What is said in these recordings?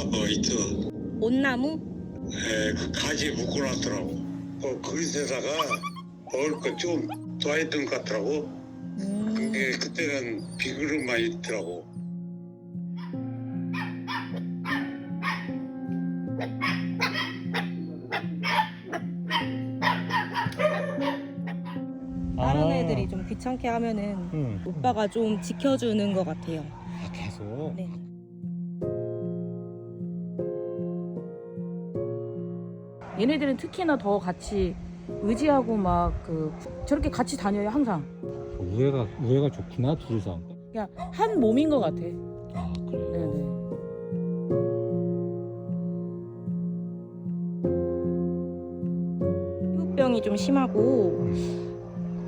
어, 있어. 온나무? 에, 그 가지에 묶어놨더라고. 어, 그릇에다가 먹을 거좀 더했던 것 같더라고. 음. 근데 그때는 비그릇만 있더라고. 다른 애들이 좀 귀찮게 하면은 응. 오빠가 좀 지켜주는 것 같아요. 아 계속. 네. 얘네들은 특히나 더 같이 의지하고 막 그 저렇게 같이 다녀요 항상. 우애가 우애가 좋구나 둘이서. 그냥 한 몸인 것 같아. 아 그래. 네네. 피부병이 좀 심하고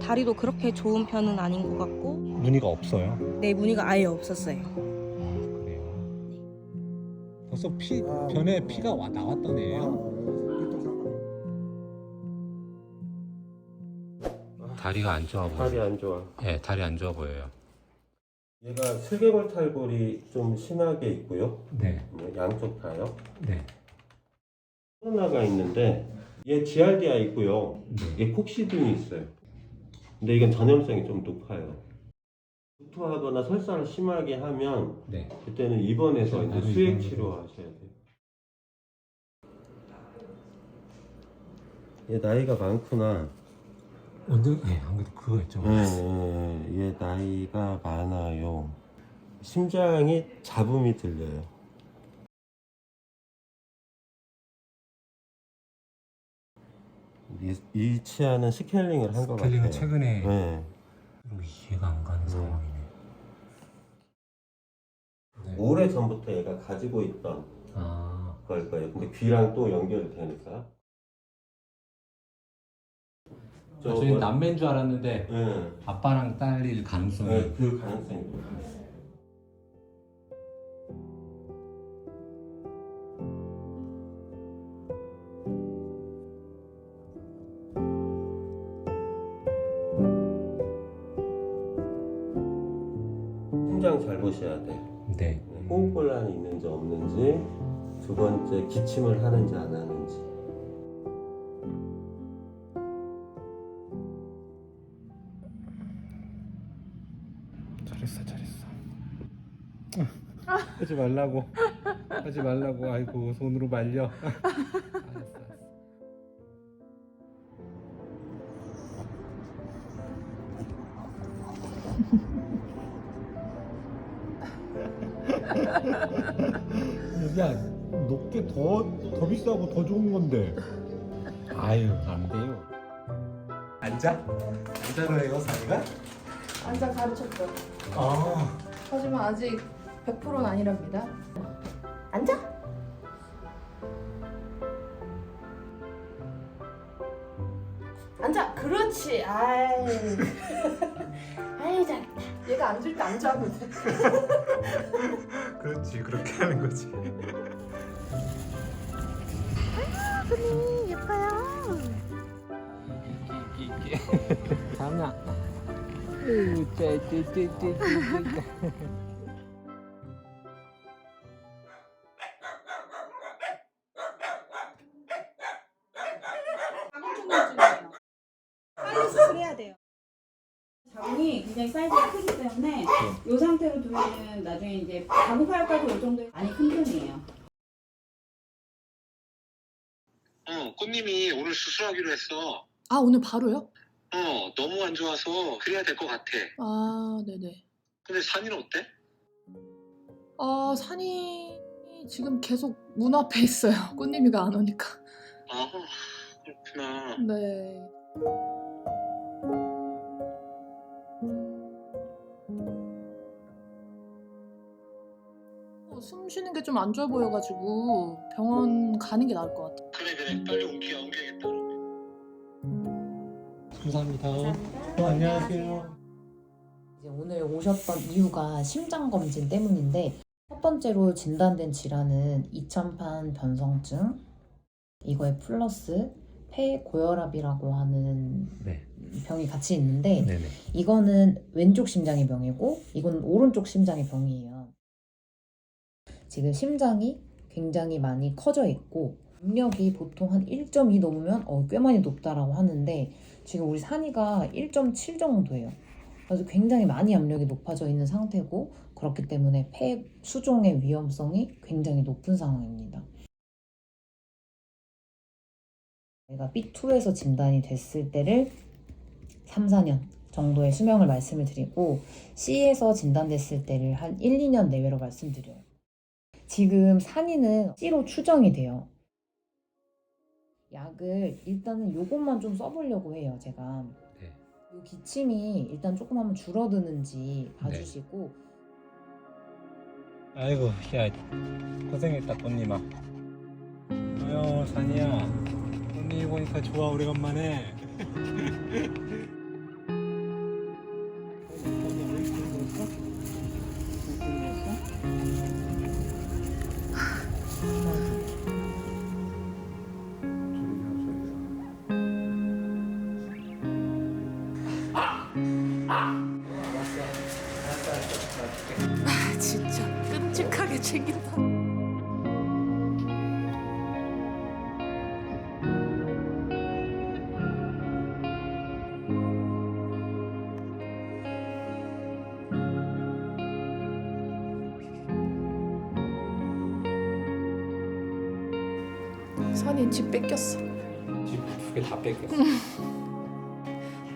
다리도 그렇게 좋은 편은 아닌 것 같고 무늬가 없어요. 내 무늬가 아예 없었어요. 아 그래요. 벌써 피 변에 피가 와 나왔던 애예요. 다리가 안 좋아 보여. 다리 안 좋아. 네, 다리 안 좋아 보여요. 얘가 슬개골 탈골이 좀 심하게 있고요. 네, 뭐 양쪽 다요. 네, 코로나가 있는데 얘 GRD가 있고요. 네. 얘 폭시딘이 있어요. 근데 이건 전염성이 좀 높아요. 구토하거나 설사를 심하게 하면 네. 그때는 입원해서 이제 바로 수액 입원해서. 치료하셔야 돼요. 얘 나이가 많구나. 완전 예, 안 그래도 그거였죠. 네, 네, 얘 나이가 많아요. 심장이 잡음이 들려요. 이, 이 치아는 스케일링을 한 것 같아요. 스케일링은 최근에 네. 이해가 안 가는 상황이네. 네. 오래 전부터 얘가 가지고 있던 아, 걸 거예요. 근데 귀랑 또 연결이 되니까. 저 저희 뭐- 남매인 줄 알았는데 네. 아빠랑 딸일 가능성이 네, 그 가능성이 높아요. 심장 잘 보셔야 돼. 네. 호흡곤란이 있는지 없는지, 두 번째 기침을 하는지 안 하는지. 잘했어, 잘했어. 하지 말라고. 하지 말라고. 아이고 손으로 말려. 알았어, 알았어. 야, 높게 더, 더 비싸고 더 좋은 건데. 아유, 안 돼요. 앉아? 앉아로 해요, 사이가? 앉아 가르쳤죠. 아. 하지만 아직 100%는 아니랍니다. 앉아. 앉아. 그렇지. 아이. 아이 잘했다. 얘가 앉을 때 앉아거든. 그렇지 그렇게 하는 거지 장아 으짜짜짜 돼요. 자궁이 굉장히 사이즈가 크기 때문에 이 상태로 두면은 나중에 이제 자궁파열까지 올 정도의 많이 큰 편이에요. 어, 꽃님이 오늘 수술하기로 했어. 아 오늘 바로요? 어, 너무 안 좋아서 그래야 될 것 같아. 아 네네. 근데 산이는 어때? 아 산이 지금 계속 문 앞에 있어요. 꽃님이가 안 오니까. 아, 그렇구나. 네. 어, 숨 쉬는 게 좀 안 좋아 보여가지고 병원 가는 게 나을 것 같아. 그래, 그래. 빨리 옮겨, 옮겨야겠다. 감사합니다. 어, 안녕하세요. 이제 오늘 오셨던 이유가 심장 검진 때문인데 첫 번째로 진단된 질환은 이천판 변성증 이거에 플러스 폐 고혈압이라고 하는 네. 병이 같이 있는데 네네. 이거는 왼쪽 심장의 병이고 이건 오른쪽 심장의 병이에요. 지금 심장이 굉장히 많이 커져 있고 압력이 보통 한 1.2 넘으면 어, 꽤 많이 높다라고 하는데 지금 우리 산이가 1.7 정도예요. 그래서 굉장히 많이 압력이 높아져 있는 상태고 그렇기 때문에 폐 수종의 위험성이 굉장히 높은 상황입니다. 내가 B2에서 진단이 됐을 때를 3, 4년 정도의 수명을 말씀을 드리고 C에서 진단됐을 때를 한 1, 2년 내외로 말씀드려요. 지금 산이는 C로 추정이 돼요. 약을 일단은 요것만 좀 써보려고 해요, 제가. 네. 요 기침이 일단 조금 한번 줄어드는지 봐주시고. 아이고 야 고생했다 꽃님아. 아유 산이야. 꽃님 보니까 좋아 오래간만에 산이 집 뺏겼어. 집 두 개 다 뺏겼어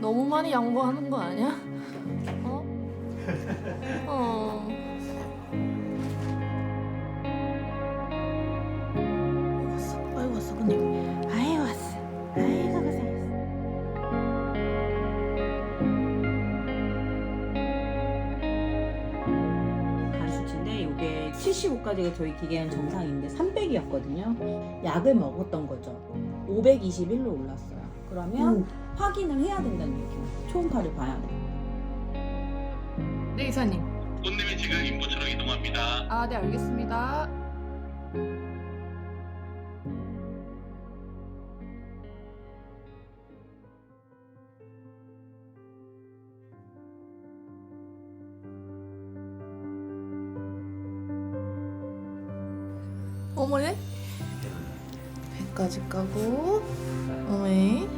너무 많이 양보하는 거 아니야? 어? 어. 75까지가 저희 기계는 정상인데 300이었거든요. 약을 먹었던 거죠. 521로 올랐어요. 그러면 확인을 해야 된다는 얘기예요. 초음파를 봐야 돼요. 네 이사님. 꽃님이 지금 인부처로 이동합니다. 아 네 알겠습니다. 어머네? 배까지 까고 어머니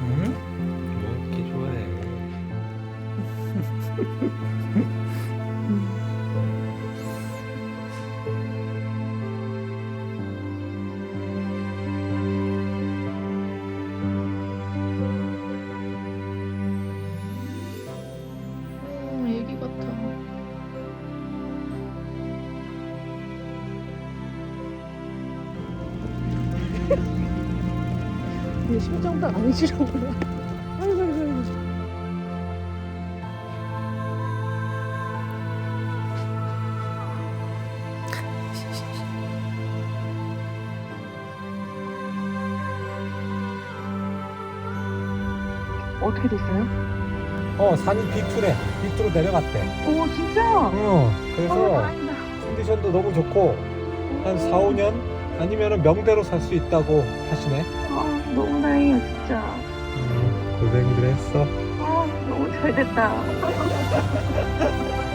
응? 뭐 이렇게 좋아해 내 심장도 안 싫어보여. 아이고 아이고 아이고. 어떻게 됐어요? 어 산이 B2래 B2로 내려갔대 오 진짜? 어어 그래서 다행이다. 컨디션도 너무 좋고 한 4, 5년 아니면 명대로 살 수 있다고 하시네 아 너무 다행이야 진짜. 음, 고생들 했어 아 너무 잘 됐다.